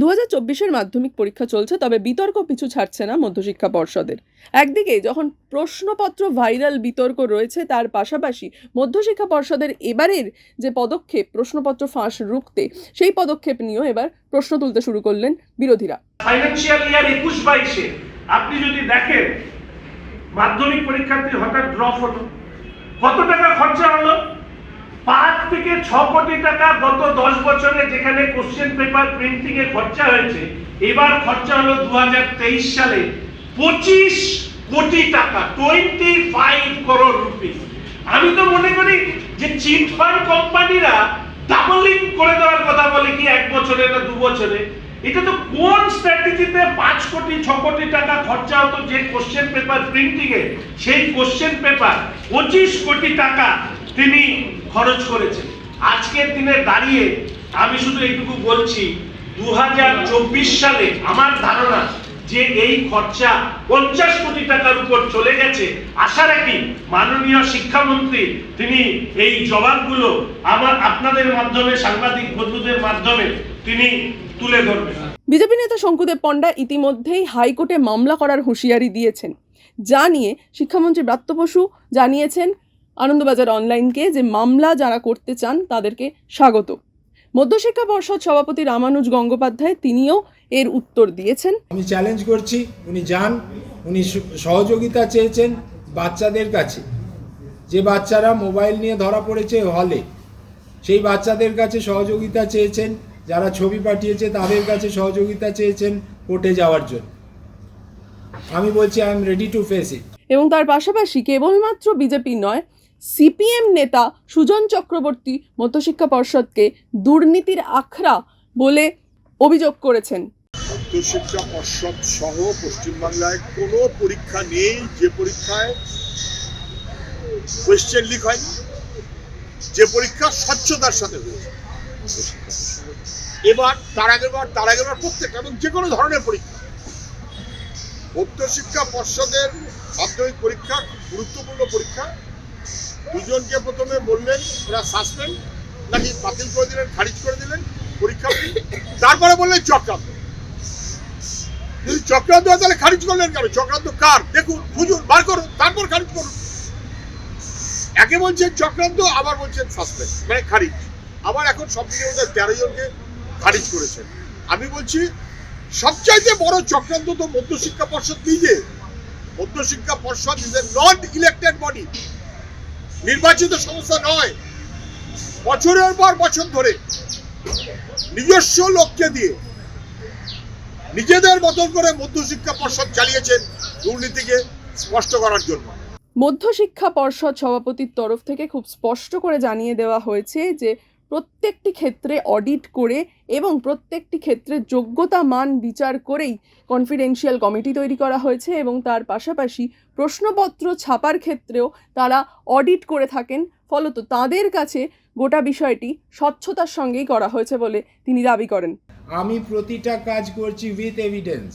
দু হাজার চব্বিশের মাধ্যমিক পরীক্ষা চলছে, তবে বিতর্ক পিছু ছাড়ছে না মধ্যশিক্ষা পর্ষদের। একদিকে যখন প্রশ্নপত্র ভাইরাল বিতর্ক রয়েছে, তার পাশাপাশি মধ্যশিক্ষা পর্ষদের এবারের যে পদক্ষেপ, প্রশ্নপত্র ফাঁস রুখতে, সেই পদক্ষেপ নিয়েও এবার প্রশ্ন তুলতে শুরু করলেন বিরোধীরা। ফাইন্যান্সিয়াল ইয়ার একুশ বাইশে, আপনি যদি দেখেন, মাধ্যমিক পরীক্ষার্থী হঠাৎ ড্রপ হলো। কত টাকা খরচা হলো? পাঁচ থেকে ছ কোটি টাকা গত দশ বছরে যেখানে কোশ্চেন পেপার প্রিন্টিং এ খরচা হয়েছে, এবার খরচা হলো দুহাজার তেইশ সালে পঁচিশ কোটি টাকা টোয়েন্টি ফাইভ করোড় রুপিস আমি তো মনে করি যে চিট ফান্ড কোম্পানিরা ডাবলিং করে দেওয়ার কথা বলে কি এক বছরে না দু বছরে? এটা তো কোন স্ট্র্যাটেজিতে পাঁচ কোটি, ছ কোটি টাকা খরচা হতো যে কোশ্চেন পেপার প্রিন্টিং এ? সেই কোশ্চেন পেপার পঁচিশ কোটি টাকা তিনি খরচ করেছেন। আজকের দিনে দাঁড়িয়ে আমি শুধু এইটুকু বলছি, দুহাজার চব্বিশ সালে আমার ধারণা যে এই খরচা পঞ্চাশ কোটি টাকার উপর চলে গেছে, আশা রাখি মাননীয় শিক্ষামন্ত্রী তিনি এই জবাবগুলো আমার আপনাদের মাধ্যমে, সাংবাদিক বন্ধুদের মাধ্যমে তিনি তুলে ধরবেন। বিজেপি নেতা শঙ্কুদেব পণ্ডা ইতিমধ্যেই হাইকোর্টে মামলা করার হুঁশিয়ারি দিয়েছেন। যা নিয়ে শিক্ষামন্ত্রী ব্রাত্য বসু জানিয়েছেন আনন্দবাজার অনলাইনকে যে মামলা যারা করতে চান তাদেরকে স্বাগত। মধ্যশিক্ষা পর্ষদ সভাপতি রামানুজ গঙ্গোপাধ্যায় তিনিও এর উত্তর দিয়েছেন। আমি চ্যালেঞ্জ করছি উনি যান উনি সহযোগিতা চেয়েছেন বাচ্চাদের কাছে। যে বাচ্চারা মোবাইল নিয়ে ধরা পড়েছে হলে সেই বাচ্চাদের কাছে সহযোগিতা চেয়েছেন যারা ছবি পাঠিয়েছে তাদের কাছে সহযোগিতা চেয়েছেন কোর্টে যাওয়ার জন্য। আমি বলছি I am ready to face it এবং তার পাশাপাশি কেবলমাত্র বিজেপি নয় সিপিএম নেতা সুজন চক্রবর্তী মধ্যশিক্ষা পর্ষদকে দুর্নীতির আখড়া বলে অভিযোগ করেছেন। উচ্চশিক্ষা পর্ষদ সহ পশ্চিমবাংলায় কোনো পরীক্ষা নেই, যে পরীক্ষায় কোয়েশ্চেন লিক হয়নি, যে পরীক্ষা স্বচ্ছতার সাথে হয়েছে। এবার, তার আগের বার, তার আগের বার প্রত্যেকটা, এবং যে কোনো ধরনের পরীক্ষা। উচ্চশিক্ষা পর্ষদের মাধ্যমিক পরীক্ষা গুরুত্বপূর্ণ পরীক্ষা। দুজনকে প্রথমে বললেন, এরা সাসপেন্ড নাকি বাতিল করে দিলেন, খারিজ করে দিলেন পরীক্ষা তারপরে বললেন, চক্রান্ত। যদি চক্রান্ত হয়, তাহলে খারিজ করলেন কেন? চক্রান্ত কার? দেখুন, খুঁজুন, বার করুন, তারপর খারিজ করুন। একে বলছেন চক্রান্ত, আবার বলছেন সাসপেন্ড মানে খারিজ। আবার এখন সব মিলিয়ে ওদের তেরো জনকে খারিজ করেছেন। আমি বলছি, সবচাইতে বড় চক্রান্ত তো মধ্যশিক্ষা পর্ষদ নিজে। মধ্যশিক্ষা পর্ষদ is a not elected body নির্বাচিত সংস্থা নয়, বছরের পর বছর ধরে নিজস্ব লোককে দিয়ে নিজেদের মতন করে মধ্যশিক্ষা পর্ষদ চালিয়েছেন দুর্নীতিকে স্পষ্ট করার জন্য। মধ্যশিক্ষা পর্ষদ সভাপতির তরফ থেকে খুব স্পষ্ট করে জানিয়ে দেওয়া হয়েছে যে প্রত্যেকটি ক্ষেত্রে অডিট করে এবং প্রত্যেকটি ক্ষেত্রে যোগ্যতা মান বিচার করেই কনফিডেন্সিয়াল কমিটি তৈরি করা হয়েছে এবং তার পাশাপাশি প্রশ্নপত্র ছাপার ক্ষেত্রেও তারা অডিট করে থাকেন। ফলত তাদের কাছে গোটা বিষয়টি স্বচ্ছতার সঙ্গেই করা হয়েছে বলে তিনি দাবি করেন। আমি প্রতিটা কাজ করছি উইথ এভিডেন্স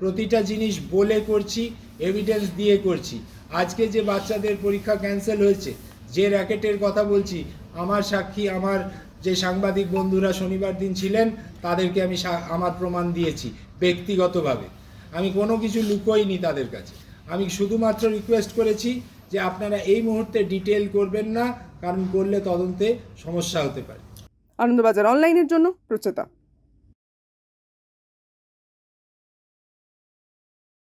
প্রতিটা জিনিস বলে করছি এভিডেন্স দিয়ে করছি। আজকে যে বাচ্চাদের পরীক্ষা ক্যান্সেল হয়েছে, যে র্যাকেটের কথা বলছি আমার সাক্ষী, আমার যে সাংবাদিক বন্ধুরা শনিবার দিন ছিলেন, তাদেরকে আমি আমার প্রমাণ দিয়েছি, ব্যক্তিগতভাবে। আমি কোনো কিছু লুকোইনি তাদের কাছে। আমি শুধুমাত্র রিকোয়েস্ট করেছি যে আপনারা এই মুহূর্তে ডিটেল করবেন না, কারণ করলে তদন্তে সমস্যা হতে পারে। আনন্দবাজার অনলাইনের জন্য প্রচেতা।